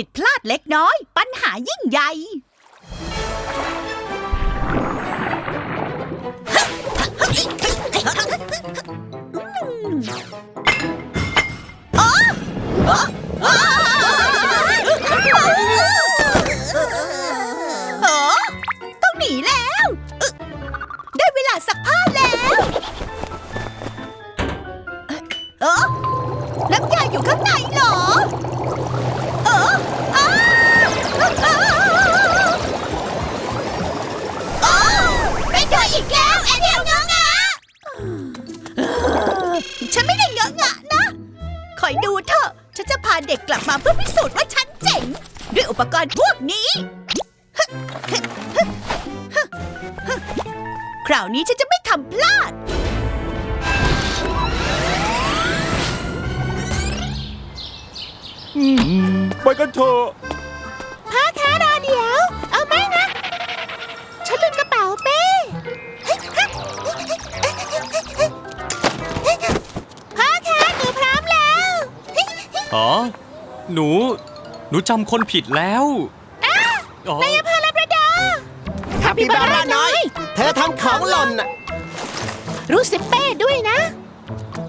ผิดพลาดเล็กน้อย ปัญหายิ่งใหญ่ มาเพื่อพิสูจน์ว่าฉันเจ๋ง ด้วยอุปกรณ์พวกนี้ คราวนี้ฉันจะไม่ทำพลาดอืมไปกันเถอะพ่อคะรอเดี๋ยว เอาไหมนะ ฉันลืมกระเป๋าเป้พ่อคะหนูพร้อมแล้ว อ๋อ หนู หนูจำคนผิดแล้วอ๋อนายอำเภอลาบราดอร์คาปิบาร่าน้อย เธอทำของหล่นน่ะรู้สิเป้ด้วยนะ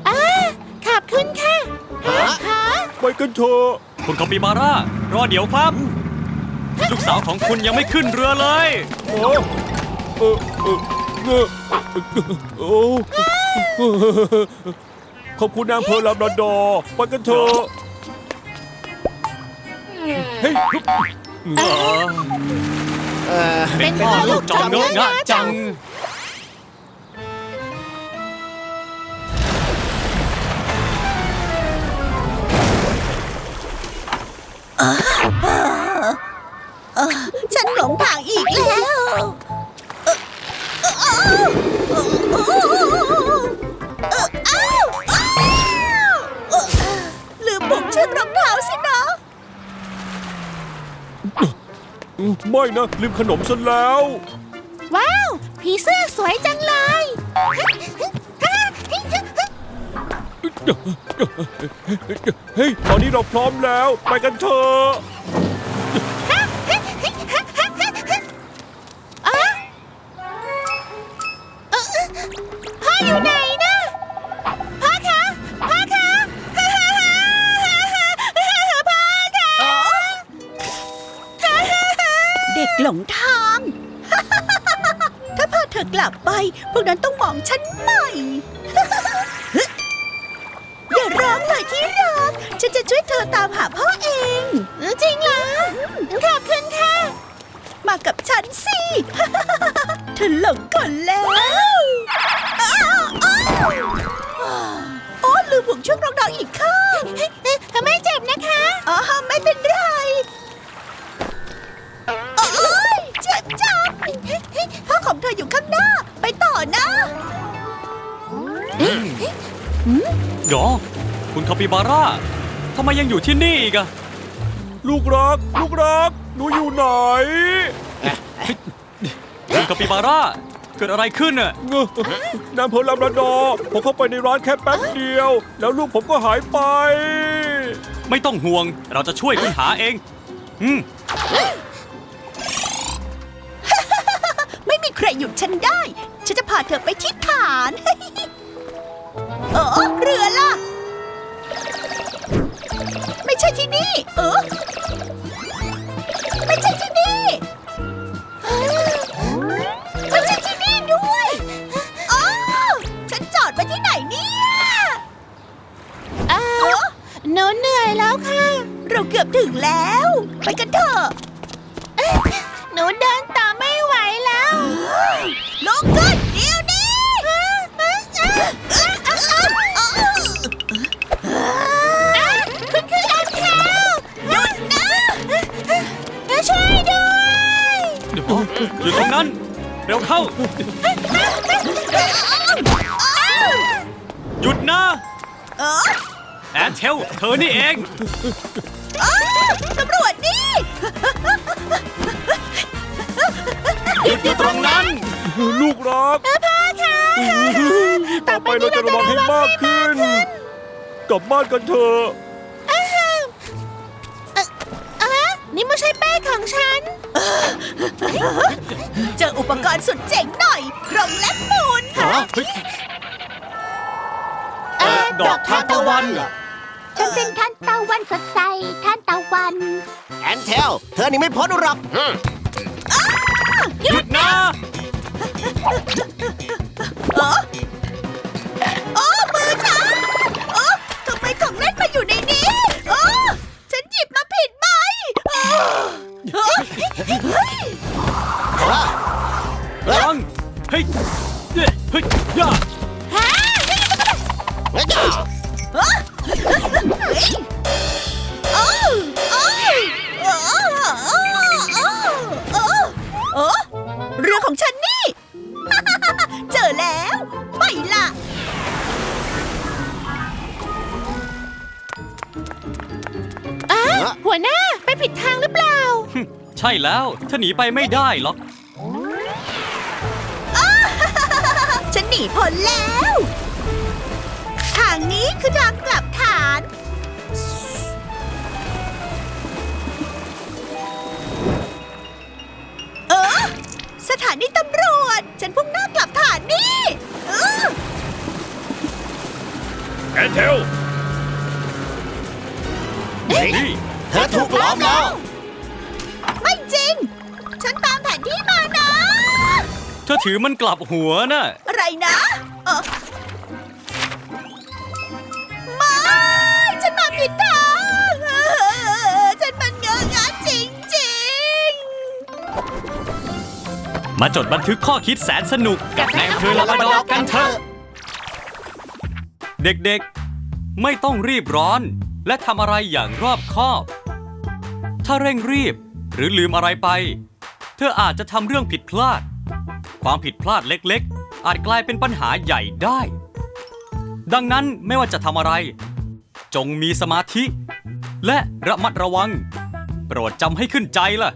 อ่าขอบคุณค่ะฮะฮะไปกันเถอะคุณคาปิบาร่ารอเดี๋ยวครับ ลูกสาวของคุณยังไม่ขึ้นเรือเลย โอ้เออเออเออโอ้ขอบคุณนางอำเภอลำนาดอร์ไปกันเถอะ เฮ้ยเออเป็นพ่อลูกจอมเงอะงะจัง ฉันหลงทางอีกแล้ว ไม่นะ ลืมขนมซะแล้ว ว้าว ผีเสื้อสวยจังเลย เฮ้ย ตอนนี้เราพร้อมแล้ว ไปกันเถอะพ่ออยู่ไหน งทาง ถ้าพ่อเธอกลับไป พวกนั้นต้องมองฉันใหม่ อย่าร้องเลยที่รัก ฉันจะช่วยเธอตามหาพ่อเอง จริงเหรอขอบคุณค่ะ มากับฉันสิ เธอหลงก่อนแล้ว พ่อของเธออยู่ข้างหน้า ไปต่อนะเดี๋ยวคุณคาปิบาร่าทำไมยังอยู่ที่นี่อีกอะลูกรัก ลูกรัก หนูอยู่ไหนคุณคาปิบาร่าเกิดอะไรขึ้นอะเงอะนางอำเภอลำนาดอร์ผมเข้าไปในร้านแค่แป๊บเดียว แล้วลูกผมก็หายไป ไม่ต้องห่วง เราจะช่วยคุณหาเอง อืม ใครหยุดฉันได้ ฉันจะพาเธอไปที่ฐานเออเรือล่ะ ไม่ใช่ที่นี่ เออ อยู่ตรงนั้น เร็วเข้า หยุดนะเออแอนเทลเธอนี่เอง ตำรวจนี่ หยุดอยู่ตรงนั้น ลูกรักพ่อค่ะต่อไปเราจะระวังให้มากขึ้น กลับบ้านกันเถอะอ้าวไม่ใช่เป้ของฉัน เจออุปกรณ์สุดเจ๋งหน่อยกรงเล็บมูลฮะเอ่อดอกทานตะวันเหรอฉันเป็นท่านตะวันสดใสท่านตะวันแอนเทลเธอนี่ไม่พ้นหรอกอืมหยุดนะเออ ผิดทางหรือเปล่า ใช่แล้วเธอหนีไปไม่ได้หรอก ฉันหนีพ้นแล้ว ทางนี้คือทางกลับฐาน เออ สถานีตำรวจ ฉันพุ่งหน้ากลับฐานนี่เออแอนเทล นี่ เธอถูกล้อมแล้ว ไม่จริง ฉันตามแผนที่มานะ เธอถือมันกลับหัวน่ะ อะไรนะเออไม่ ฉันมาผิดทางเออฉันมันเงอะงะจริงจริงมาจดบันทึกข้อคิดแสนสนุกกับนายอำเภอลาบราดอร์กันเถอะ เด็กๆ ไม่ต้องรีบร้อน และทำอะไรอย่างรอบคอบ ถ้าเร่งรีบ หรือลืมอะไรไป เธออาจจะทำเรื่องผิดพลาด ความผิดพลาดเล็กๆ อาจกลายเป็นปัญหาใหญ่ได้ ดังนั้นไม่ว่าจะทำอะไร จงมีสมาธิ และระมัดระวัง โปรดจำให้ขึ้นใจล่ะ